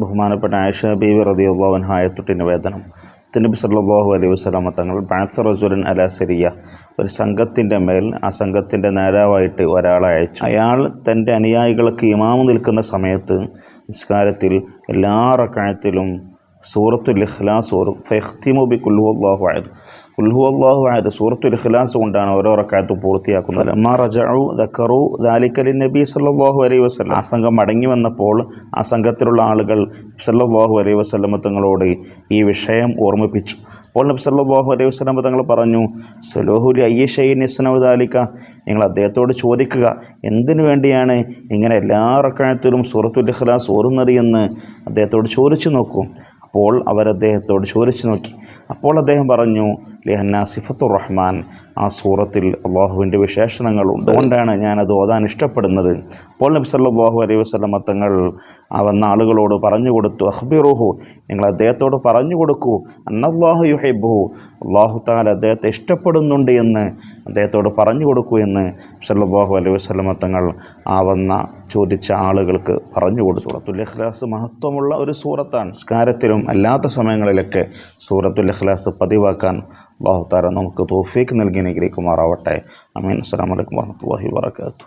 ബഹുമാനപ്പെട്ട ആയിഷ ബീവി റതിയുള്ളവൻ ഹായത്തൊട്ടി നിവേദനം തിരുനബി സല്ലാഹു അലൈഹി വസ്ലാമ തങ്ങൾ ബാത്ത റസുലൻ അല സരിയ ഒരു സംഘത്തിന്റെ മേൽ ആ സംഘത്തിന്റെ നേതാവായിട്ട് ഒരാളെ അയച്ചു. അയാൾ തന്റെ അനുയായികൾക്ക് ഇമാമ് നിൽക്കുന്ന സമയത്ത് നിസ്കാരത്തിൽ എല്ലാ റക്കായത്തിലും സൂറത്തുൽ ഇഖ്ലാസ് ഓറും ഫെഹ്തിമുബി അള്ളാഹു അഹദ്. ഇഖ്ലാസ് കൊണ്ടാണ് ഓരോ റക്കായത്ത് പൂർത്തിയാക്കുന്നത്. അമ്മ നബി ആ മടങ്ങി വന്നപ്പോൾ ആ സംഘത്തിലുള്ള ആളുകൾ സല്ലാഹു അലൈഹി വസ്ലമ തങ്ങളോട് ഈ വിഷയം ഓർമ്മിപ്പിച്ചു. അപ്പോൾ നബി സല്ലല്ലാഹു അലൈഹി വസല്ലം തങ്ങൾ പറഞ്ഞു സലോഹുലി അയ്യഷൈൻ ഇസ്നൗദാലിക്ക നിങ്ങൾ അദ്ദേഹത്തോട് ചോദിക്കുക എന്തിനു വേണ്ടിയാണ് ഇങ്ങനെ എല്ലാ റക്കായത്തിലും സൂറത്തുൽ ഇഖ്ലാസ് ഓർന്നത് എന്ന് അദ്ദേഹത്തോട് ചോദിച്ചു നോക്കൂ. അപ്പോൾ അവർ അദ്ദേഹത്തോട് ചോദിച്ചു നോക്കി. അപ്പോൾ അദ്ദേഹം പറഞ്ഞു ലിഹന്ന സിഫത്തുർ റഹ്മാൻ. ആ സൂറത്തിൽ അള്ളാഹുവിന്റെ വിശേഷണങ്ങളുണ്ട് അതുകൊണ്ടാണ് ഞാനത് ഓതാൻ ഇഷ്ടപ്പെടുന്നത്. അപ്പോൾ നബി സല്ലാഹു അലൈഹി വസ്ലം തങ്ങൾ വന്ന ആളുകളോട് പറഞ്ഞു കൊടുത്തു അഹ്ബിറുഹു നിങ്ങൾ അദ്ദേഹത്തോട് പറഞ്ഞു കൊടുക്കൂ. അന്നല്ലാഹു യുഹൈബുഹു അള്ളാഹു താല അദ്ദേഹത്തെ ഇഷ്ടപ്പെടുന്നുണ്ട് എന്ന്. അദ്ദേഹത്തോട് പറഞ്ഞു കൊടുക്കൂ എന്ന് സല്ലാഹു അലൈഹി വസ്ലമ തങ്ങൾ ആ വന്ന ചോദിച്ച ആളുകൾക്ക് പറഞ്ഞു കൊടുത്തു. സൂറത്തുൽ ഇഖ്ലാസ് മഹത്വമുള്ള ഒരു സൂറത്താണ്. സ്കാരത്തിലും അല്ലാത്ത സമയങ്ങളിലൊക്കെ സൂറത്തുൽ ഇഖ്ലാസ് പതിവാക്കാൻ അള്ളാഹു താര നമുക്ക് തോഫീക്ക് നൽകി അനുഗ്രഹിക്കുമാറാവട്ടെ. അമീൻ. അസ്സാം വലൈക്കും വാഹമത്തല്ലാഹി വാബർക്കാത്തു